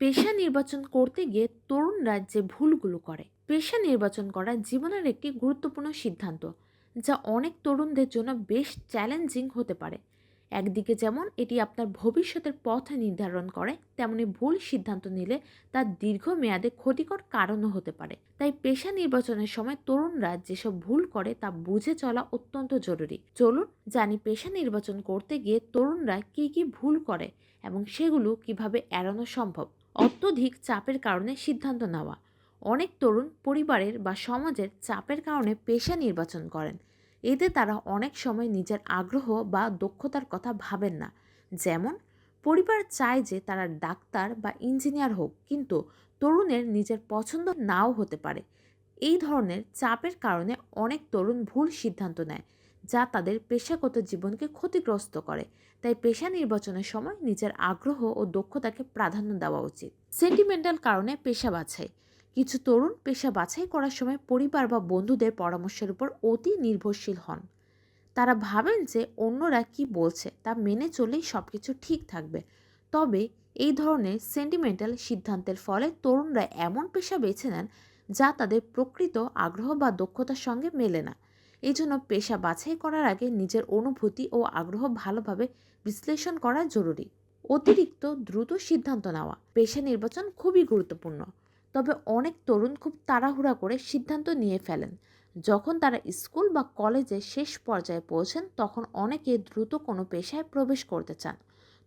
পেশা নির্বাচন করতে গিয়ে তরুণরা যে ভুলগুলো করে। পেশা নির্বাচন করা জীবনের একটি গুরুত্বপূর্ণ সিদ্ধান্ত, যা অনেক তরুণদের জন্য বেশ চ্যালেঞ্জিং হতে পারে। একদিকে যেমন এটি আপনার ভবিষ্যতের পথ নির্ধারণ করে, তেমনি ভুল সিদ্ধান্ত নিলে তার দীর্ঘমেয়াদে ক্ষতিকর কারণও হতে পারে। তাই পেশা নির্বাচনের সময় তরুণরা যেসব ভুল করে তা বুঝে চলা অত্যন্ত জরুরি। চলুন জানি পেশা নির্বাচন করতে গিয়ে তরুণরা কী কী ভুল করে এবং সেগুলো কীভাবে এড়ানো সম্ভব। অত্যধিক চাপের কারণে সিদ্ধান্ত নেওয়া। অনেক তরুণ পরিবারের বা সমাজের চাপের কারণে পেশা নির্বাচন করেন। এতে তারা অনেক সময় নিজের আগ্রহ বা দক্ষতার কথা ভাবেন না। যেমন, পরিবার চায় যে তারা ডাক্তার বা ইঞ্জিনিয়ার হোক, কিন্তু তরুণের নিজের পছন্দ নাও হতে পারে। এই ধরনের চাপের কারণে অনেক তরুণ ভুল সিদ্ধান্ত নেয়। যা তাদের পেশাগত জীবনকে ক্ষতিগ্রস্ত করে। তাই পেশা নির্বাচনের সময় নিজের আগ্রহ ও দক্ষতাকে প্রাধান্য দেওয়া উচিত। সেন্টিমেন্টাল কারণে পেশা বাছাই। কিছু তরুণ পেশা বাছাই করার সময় পরিবার বা বন্ধুদের পরামর্শের উপর অতি নির্ভরশীল হন। তারা ভাবেন যে অন্যরা কি বলছে তা মেনে চললেই সব কিছু ঠিক থাকবে। তবে এই ধরনের সেন্টিমেন্টাল সিদ্ধান্তের ফলে তরুণরা এমন পেশা বেছে নেন যা তাদের প্রকৃত আগ্রহ বা দক্ষতার সঙ্গে মেলে না। এই জন্য পেশা বাছাই করার আগে নিজের অনুভূতি ও আগ্রহ ভালোভাবে বিশ্লেষণ করা জরুরি। অতিরিক্ত দ্রুত সিদ্ধান্ত নেওয়া। পেশা নির্বাচন খুবই গুরুত্বপূর্ণ। তবে অনেক তরুণ খুব তাড়াহুড়া করে সিদ্ধান্ত নিয়ে ফেলেন। যখন তারা স্কুল বা কলেজে শেষ পর্যায়ে পৌঁছেন, তখন অনেকে দ্রুত কোনো পেশায় প্রবেশ করতে চান।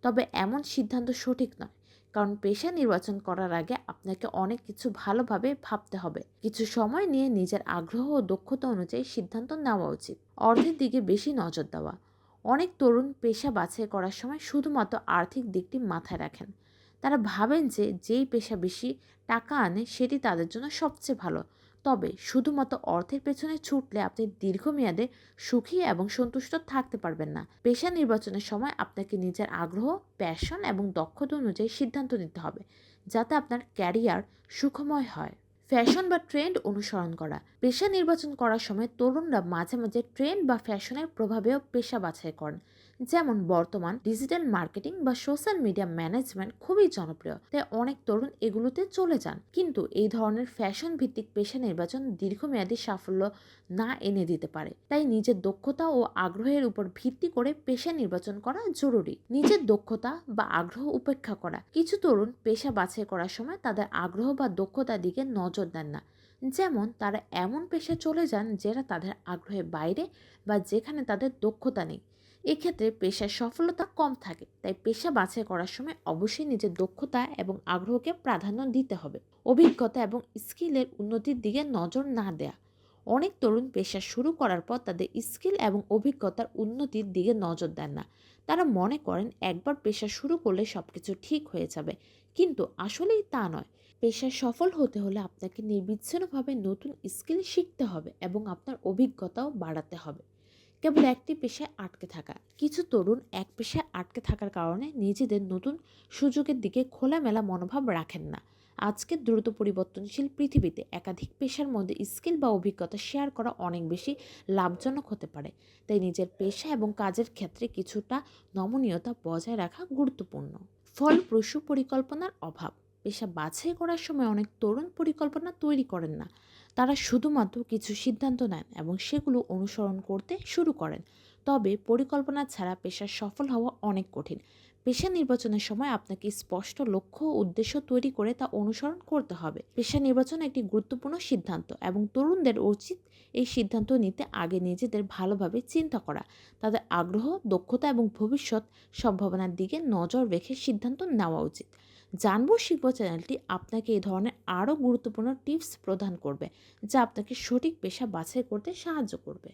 তবে এমন সিদ্ধান্ত সঠিক নয়। কারণ পেশা নির্বাচন করার আগে আপনাকে অনেক কিছু ভালোভাবে ভাবতে হবে। কিছু সময় নিয়ে নিজের আগ্রহ ও দক্ষতা অনুযায়ী সিদ্ধান্ত নেওয়া উচিত। অর্থের দিকে বেশি নজর দেওয়া। অনেক তরুণ পেশা বাছাই করার সময় শুধুমাত্র আর্থিক দিকটি মাথায় রাখেন। তারা ভাবেন যে যেই পেশা বেশি টাকা আনে সেটি তাদের জন্য সবচেয়ে ভালো। তবে শুধুমাত্র অর্থের পেছনে ছুটলে আপনি দীর্ঘমেয়াদে সুখী এবং সন্তুষ্ট থাকতে পারবেন না। পেশা নির্বাচনের সময় আপনাকে নিজের আগ্রহ প্যাশন এবং দক্ষতা অনুযায়ী সিদ্ধান্ত নিতে হবে, যাতে আপনার ক্যারিয়ার সুখময় হয়। ফ্যাশন বা ট্রেন্ড অনুসরণ করা। পেশা নির্বাচন করার সময় তরুণরা মাঝে মাঝে ট্রেন্ড বা ফ্যাশনের প্রভাবেও পেশা বাছাই করেন। যেমন বর্তমান ডিজিটাল মার্কেটিং বা সোশ্যাল মিডিয়া ম্যানেজমেন্ট খুবই জনপ্রিয়, তাই অনেক তরুণ এগুলোতে চলে যান। কিন্তু এই ধরনের ফ্যাশন ভিত্তিক পেশা নির্বাচন দীর্ঘমেয়াদী সাফল্য না এনে দিতে পারে। তাই নিজের দক্ষতা ও আগ্রহের উপর ভিত্তি করে পেশা নির্বাচন করা জরুরি। নিজের দক্ষতা বা আগ্রহ উপেক্ষা করা। কিছু তরুণ পেশা বাছাই করার সময় তাদের আগ্রহ বা দক্ষতার দিকে নজর দেন না। যেমন, তারা এমন পেশা চলে যান যেটা তাদের আগ্রহের বাইরে বা যেখানে তাদের দক্ষতা নেই। এক্ষেত্রে পেশায় সফলতা কম থাকে, তাই পেশা বাছাই করার সময় অবশ্যই নিজের দক্ষতা এবং আগ্রহকে প্রাধান্য দিতে হবে। অভিজ্ঞতা এবং স্কিলের উন্নতির দিকে নজর না দেয়া। অনেক তরুণ পেশা শুরু করার পর তাদের স্কিল এবং অভিজ্ঞতার উন্নতির দিকে নজর দেন না। তারা মনে করেন, একবার পেশা শুরু করলে সব কিছু ঠিক হয়ে যাবে। কিন্তু আসলেই তা নয়। পেশায় সফল হতে হলে আপনাকে নির্বিচ্ছিন্নভাবে নতুন স্কিল শিখতে হবে এবং আপনার অভিজ্ঞতাও বাড়াতে হবে। কেবল একটি পেশায় আটকে থাকা। কিছু তরুণ এক পেশায় আটকে থাকার কারণে নিজেদের নতুন সুযোগের দিকে খোলামেলা মনোভাব রাখেন না। আজকের দ্রুত পরিবর্তনশীল পৃথিবীতে একাধিক পেশার মধ্যে স্কিল বা অভিজ্ঞতা শেয়ার করা অনেক বেশি লাভজনক হতে পারে। তাই নিজের পেশা এবং কাজের ক্ষেত্রে কিছুটা নমনীয়তা বজায় রাখা গুরুত্বপূর্ণ। ফলপ্রসূ পরিকল্পনার অভাব। পেশা বাছাই করার সময় অনেক তরুণ পরিকল্পনা তৈরি করেন না। তারা শুধুমাত্র কিছু সিদ্ধান্ত নেন এবং সেগুলো অনুসরণ করতে শুরু করেন। তবে পরিকল্পনা ছাড়া পেশার সফল হওয়া অনেক কঠিন। পেশা নির্বাচনের সময় আপনাকে স্পষ্ট লক্ষ্য উদ্দেশ্য তৈরি করে তা অনুসরণ করতে হবে। পেশা নির্বাচন একটি গুরুত্বপূর্ণ সিদ্ধান্ত এবং তরুণদের উচিত এই সিদ্ধান্ত নিতে আগে নিজেদের ভালোভাবে চিন্তা করা, তাদের আগ্রহ, দক্ষতা এবং ভবিষ্যৎ সম্ভাবনার দিকে নজর রেখে সিদ্ধান্ত নেওয়া উচিত। জানব শিখব চ্যানেলটি আপনাকে এই ধরনের আরও গুরুত্বপূর্ণ টিপস প্রদান করবে, যা আপনাকে সঠিক পেশা বাছাই করতে সাহায্য করবে।